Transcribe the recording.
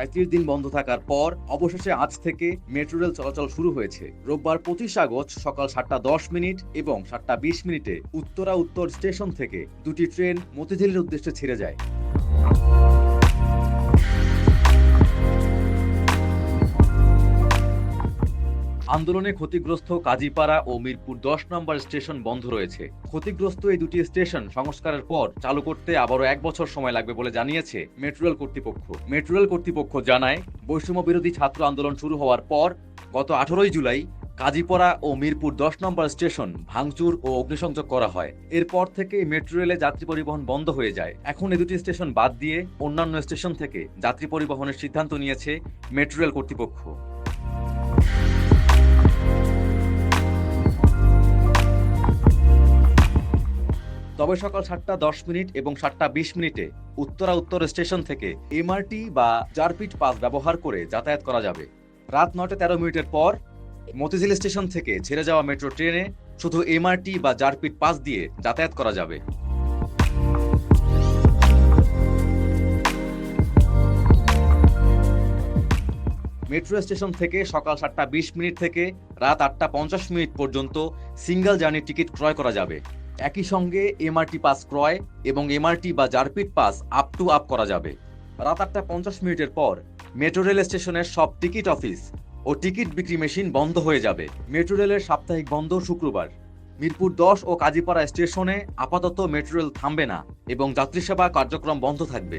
সাঁত্রিশ দিন বন্ধ থাকার পর অবশেষে আজ থেকে মেট্রো রেল চলাচল শুরু হয়েছে। রোববার পঁচিশ আগস্ট সকাল সাতটা দশ মিনিট এবং সাতটা বিশ মিনিটে উত্তরা উত্তর স্টেশন থেকে দুটি ট্রেন মতিঝিলের উদ্দেশ্যে ছেড়ে যায়। আন্দোলনে ক্ষতিগ্রস্ত কাজীপাড়া ও মিরপুর দশ নম্বর স্টেশন বন্ধ রয়েছে। ক্ষতিগ্রস্ত এই দুটি স্টেশন সংস্কারের পর চালু করতে আবারও এক বছর সময় লাগবে বলে জানিয়েছে মেট্রো রেল কর্তৃপক্ষ। মেট্রো রেল কর্তৃপক্ষ জানায়, বৈষম্য বিরোধী ছাত্র আন্দোলন শুরু হওয়ার পর গত আঠারোই জুলাই কাজীপাড়া ও মিরপুর দশ নম্বর স্টেশন ভাঙচুর ও অগ্নিসংযোগ করা হয়। এরপর থেকে মেট্রো রেলে যাত্রী পরিবহন বন্ধ হয়ে যায়। এখন এ দুটি স্টেশন বাদ দিয়ে অন্যান্য স্টেশন থেকে যাত্রী পরিবহনের সিদ্ধান্ত নিয়েছে মেট্রো রেল কর্তৃপক্ষ। তবে সকাল সাতটা দশ মিনিট এবং সাতটা বিশ মিনিটে উত্তরা উত্তর স্টেশন থেকে এমআরটি বা জারপিট পাস ব্যবহার করে যাতায়াত করা যাবে। রাত নটা তেরো মিনিটের পর মতিঝিল স্টেশন থেকে ছেড়ে যাওয়া মেট্রো ট্রেনে শুধু এমআরটি বা জারপিট পাস দিয়ে যাতায়াত করা যাবে। মেট্রো স্টেশন থেকে সকাল সাতটা বিশ মিনিট থেকে রাত আটটা পঞ্চাশ মিনিট পর্যন্ত সিঙ্গেল জার্নি টিকিট ক্রয় করা যাবে। একই সঙ্গে এমআরটি পাস ক্রয় এবং এমআরটি বা জারপিট পাস আপ টু আপ করা যাবে। রাত আটটা পঞ্চাশ মিনিটের পর মেট্রো রেল স্টেশনের সব টিকিট অফিস ও টিকিট বিক্রি মেশিন বন্ধ হয়ে যাবে। মেট্রো রেলের সাপ্তাহিক বন্ধ শুক্রবার। মিরপুর দশ ও কাজীপাড়া স্টেশনে আপাতত মেট্রো রেল থামবে না এবং যাত্রী সেবা কার্যক্রম বন্ধ থাকবে।